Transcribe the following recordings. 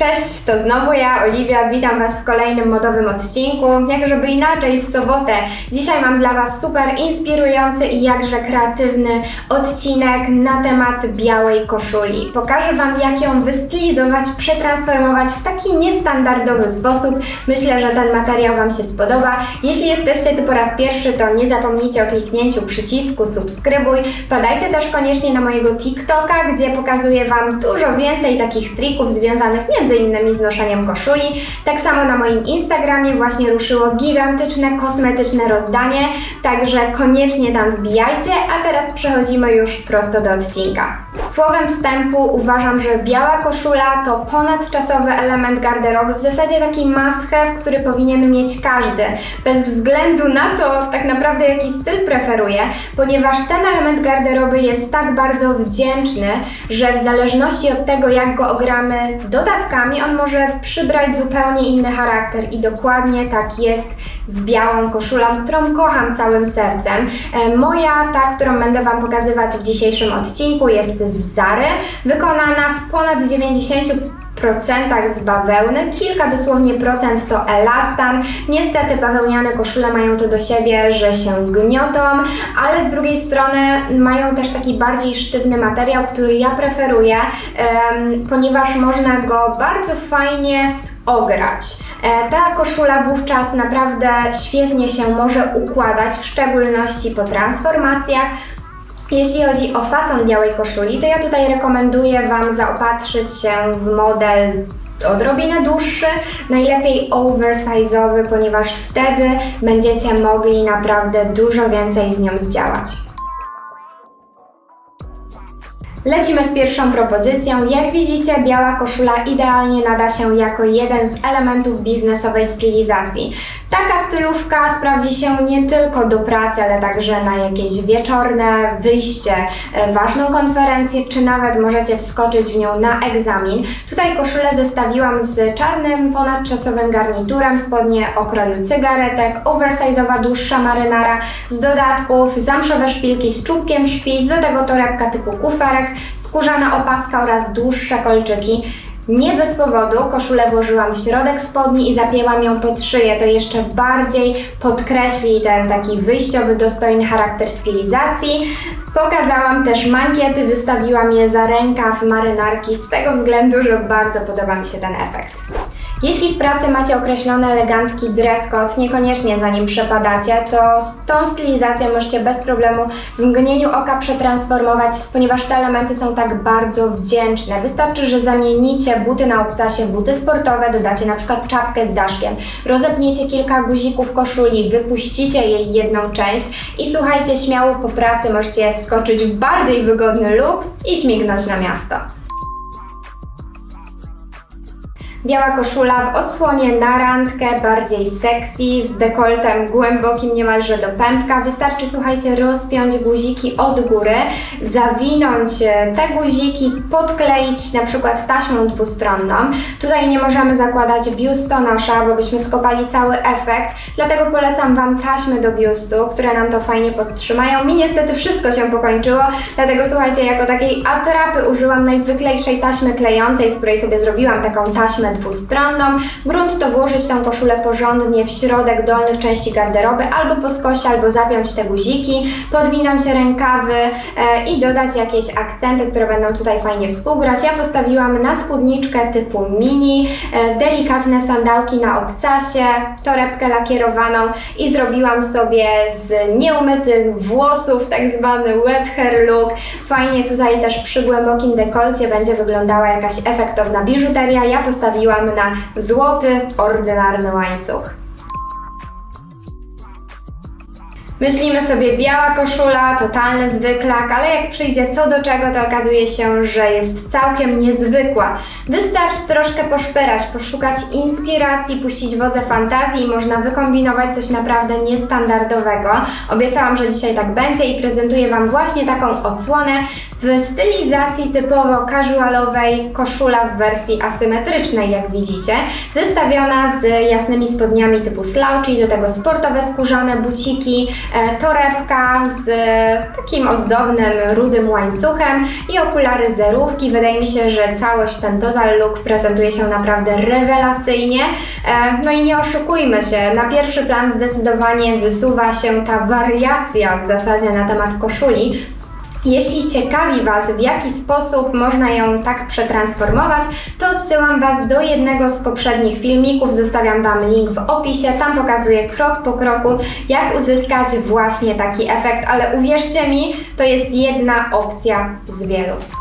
Cześć, to znowu ja, Oliwia. Witam Was w kolejnym modowym odcinku. Jak żeby inaczej w sobotę. Dzisiaj mam dla Was super inspirujący i jakże kreatywny odcinek na temat białej koszuli. Pokażę Wam, jak ją wystylizować, przetransformować w taki niestandardowy sposób. Myślę, że ten materiał Wam się spodoba. Jeśli jesteście tu po raz pierwszy, to nie zapomnijcie o kliknięciu przycisku subskrybuj. Padajcie też koniecznie na mojego TikToka, gdzie pokazuję Wam dużo więcej takich trików związanych między innymi z noszeniem koszuli. Tak samo na moim Instagramie właśnie ruszyło gigantyczne kosmetyczne rozdanie, także koniecznie tam wbijajcie, a teraz przechodzimy już prosto do odcinka. Słowem wstępu uważam, że biała koszula to ponadczasowy element garderoby, w zasadzie taki must have, który powinien mieć każdy, bez względu na to tak naprawdę jaki styl preferuje, ponieważ ten element garderoby jest tak bardzo wdzięczny, że w zależności od tego jak go ogramy dodatkami, on może przybrać zupełnie inny charakter i dokładnie tak jest z białą koszulą, którą kocham całym sercem. E, Moja, ta, którą będę Wam pokazywać w dzisiejszym odcinku, jest z Zary, wykonana w ponad 90 procentach z bawełny, kilka dosłownie procent to elastan. Niestety bawełniane koszule mają to do siebie, że się gniotą, ale z drugiej strony mają też taki bardziej sztywny materiał, który ja preferuję, ponieważ można go bardzo fajnie ograć. E, Ta koszula wówczas naprawdę świetnie się może układać, w szczególności po transformacjach. Jeśli chodzi o fason białej koszuli, to ja tutaj rekomenduję Wam zaopatrzyć się w model odrobinę dłuższy, najlepiej oversize'owy, ponieważ wtedy będziecie mogli naprawdę dużo więcej z nią zdziałać. Lecimy z pierwszą propozycją. Jak widzicie, biała koszula idealnie nada się jako jeden z elementów biznesowej stylizacji. Taka stylówka sprawdzi się nie tylko do pracy, ale także na jakieś wieczorne wyjście, e, ważną konferencję, czy nawet możecie wskoczyć w nią na egzamin. Tutaj koszulę zestawiłam z czarnym, ponadczasowym garniturem, spodnie o kroju cygaretek, oversize'owa dłuższa marynara, z dodatków zamszowe szpilki z czubkiem szpic, do tego torebka typu kuferek, skórzana opaska oraz dłuższe kolczyki. Nie bez powodu koszulę włożyłam w środek spodni i zapięłam ją pod szyję. To jeszcze bardziej podkreśli ten taki wyjściowy, dostojny charakter stylizacji. Pokazałam też mankiety, wystawiłam je za rękaw marynarki z tego względu, że bardzo podoba mi się ten efekt. Jeśli w pracy macie określony elegancki dress code, niekoniecznie za nim przepadacie, to tą stylizację możecie bez problemu w mgnieniu oka przetransformować, ponieważ te elementy są tak bardzo wdzięczne. Wystarczy, że zamienicie buty na obcasie w buty sportowe, dodacie na przykład czapkę z daszkiem, rozepniecie kilka guzików koszuli, wypuścicie jej jedną część i słuchajcie, śmiało po pracy możecie wskoczyć w bardziej wygodny look i śmignąć na miasto. Biała koszula w odsłonie na randkę, bardziej sexy, z dekoltem głębokim niemalże do pępka. Wystarczy, słuchajcie, rozpiąć guziki od góry, zawinąć e, te guziki, podkleić na przykład taśmą dwustronną. Tutaj nie możemy zakładać biustonosza, bo byśmy skopali cały efekt, dlatego polecam Wam taśmy do biustu, które nam to fajnie podtrzymają. Mi niestety wszystko się pokończyło, dlatego słuchajcie, jako takiej atrapy użyłam najzwyklejszej taśmy klejącej, z której sobie zrobiłam taką taśmę dwustronną. Grunt to włożyć tą koszulę porządnie w środek dolnych części garderoby, albo po skosie, albo zapiąć te guziki, podwinąć rękawy e, i dodać jakieś akcenty, które będą tutaj fajnie współgrać. Ja postawiłam na spódniczkę typu mini, e, delikatne sandałki na obcasie, torebkę lakierowaną i zrobiłam sobie z nieumytych włosów tak zwany wet hair look. Fajnie tutaj też przy głębokim dekolcie będzie wyglądała jakaś efektowna biżuteria. Ja postawiłam na złoty, ordynarny łańcuch. Myślimy sobie biała koszula, totalny zwyklak, ale jak przyjdzie co do czego, to okazuje się, że jest całkiem niezwykła. Wystarczy troszkę poszperać, poszukać inspiracji, puścić wodze fantazji i można wykombinować coś naprawdę niestandardowego. Obiecałam, że dzisiaj tak będzie i prezentuję Wam właśnie taką odsłonę w stylizacji typowo casualowej, koszula w wersji asymetrycznej, jak widzicie, zestawiona z jasnymi spodniami typu slouchy, do tego sportowe skórzane buciki, e, torebka z e, takim ozdobnym, rudym łańcuchem i okulary zerówki. Wydaje mi się, że całość, ten total look prezentuje się naprawdę rewelacyjnie. E, No i nie oszukujmy się, na pierwszy plan zdecydowanie wysuwa się ta wariacja w zasadzie na temat koszuli. Jeśli ciekawi Was, w jaki sposób można ją tak przetransformować, to odsyłam Was do jednego z poprzednich filmików. Zostawiam Wam link w opisie. Tam pokazuję krok po kroku, jak uzyskać właśnie taki efekt, ale uwierzcie mi, to jest jedna opcja z wielu.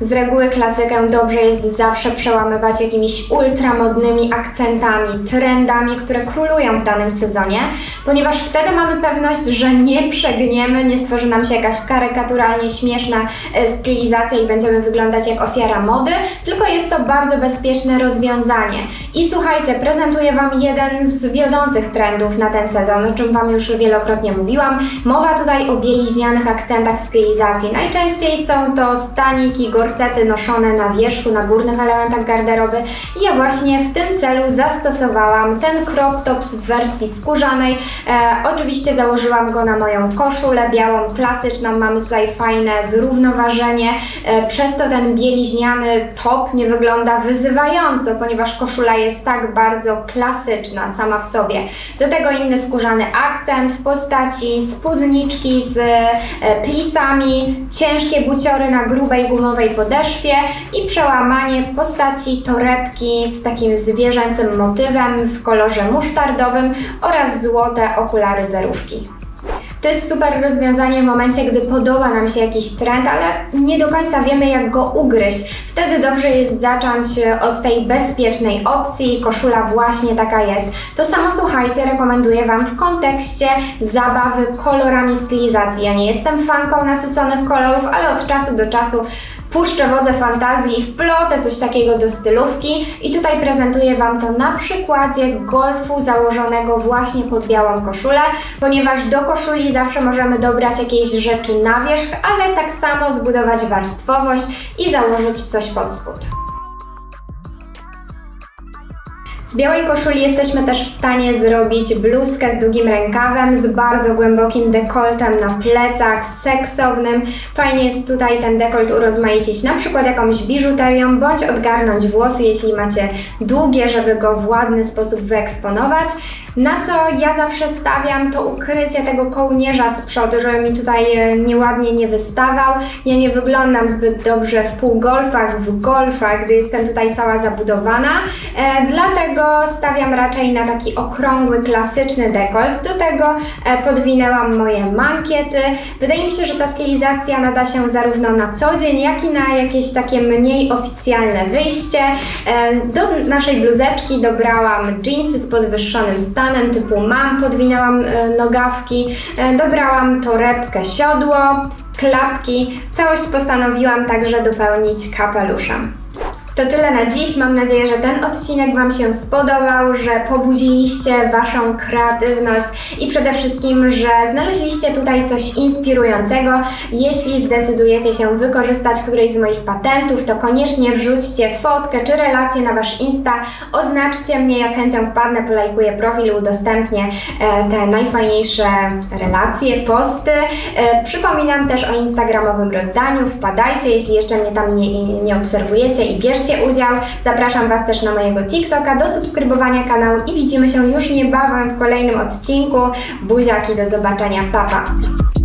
Z reguły klasykę dobrze jest zawsze przełamywać jakimiś ultramodnymi akcentami, trendami, które królują w danym sezonie, ponieważ wtedy mamy pewność, że nie przegniemy, nie stworzy nam się jakaś karykaturalnie śmieszna e, stylizacja i będziemy wyglądać jak ofiara mody, tylko jest to bardzo bezpieczne rozwiązanie. I słuchajcie, prezentuję Wam jeden z wiodących trendów na ten sezon, o czym Wam już wielokrotnie mówiłam. Mowa tutaj o bieliźnianych akcentach w stylizacji. Najczęściej są to staniki, gorsety noszone na wierzchu, na górnych elementach garderoby. I ja właśnie w tym celu zastosowałam ten crop top w wersji skórzanej. E, oczywiście założyłam go na moją koszulę białą, klasyczną. Mamy tutaj fajne zrównoważenie. E, przez to ten bieliźniany top nie wygląda wyzywająco, ponieważ koszula jest tak bardzo klasyczna sama w sobie. Do tego inny skórzany akcent w postaci spódniczki z e, plisami, ciężkie buciory na grubej gumowej podeszwie i przełamanie w postaci torebki z takim zwierzęcym motywem w kolorze musztardowym oraz złote okulary zerówki. To jest super rozwiązanie w momencie, gdy podoba nam się jakiś trend, ale nie do końca wiemy, jak go ugryźć. Wtedy dobrze jest zacząć e, od tej bezpiecznej opcji. Koszula właśnie taka jest. To samo słuchajcie, rekomenduję Wam w kontekście zabawy kolorami stylizacji. Ja nie jestem fanką nasyconych kolorów, ale od czasu do czasu puszczę wodze fantazji i wplotę coś takiego do stylówki i tutaj prezentuję Wam to na przykładzie golfu założonego właśnie pod białą koszulę, ponieważ do koszuli zawsze możemy dobrać jakieś rzeczy na wierzch, ale tak samo zbudować warstwowość i założyć coś pod spód. Z białej koszuli jesteśmy też w stanie zrobić bluzkę z długim rękawem, z bardzo głębokim dekoltem na plecach, seksownym. Fajnie jest tutaj ten dekolt urozmaicić na przykład jakąś biżuterią, bądź odgarnąć włosy, jeśli macie długie, żeby go w ładny sposób wyeksponować. Na co ja zawsze stawiam to ukrycie tego kołnierza z przodu, żeby mi tutaj e, nieładnie nie wystawał. Ja nie wyglądam zbyt dobrze w półgolfach, w golfach, gdy jestem tutaj cała zabudowana. E, dlatego stawiam raczej na taki okrągły, klasyczny dekolt. Do tego e, podwinęłam moje mankiety. Wydaje mi się, że ta stylizacja nada się zarówno na co dzień, jak i na jakieś takie mniej oficjalne wyjście. E, do naszej bluzeczki dobrałam jeansy z podwyższonym stanem typu mam, podwinęłam e, nogawki, e, dobrałam torebkę siodło, klapki. Całość postanowiłam także dopełnić kapeluszem. To tyle na dziś. Mam nadzieję, że ten odcinek Wam się spodobał, że pobudziliście Waszą kreatywność i przede wszystkim, że znaleźliście tutaj coś inspirującego. Jeśli zdecydujecie się wykorzystać któryś z moich patentów, to koniecznie wrzućcie fotkę czy relację na Wasz Insta, oznaczcie mnie, ja z chęcią wpadnę, polajkuję profil, udostępnię e, te najfajniejsze relacje, posty. E, przypominam też o instagramowym rozdaniu, wpadajcie, jeśli jeszcze mnie tam nie, nie obserwujecie i bierzcie udział. Zapraszam Was też na mojego TikToka do subskrybowania kanału i widzimy się już niebawem w kolejnym odcinku. Buziaki, do zobaczenia, papa! Pa.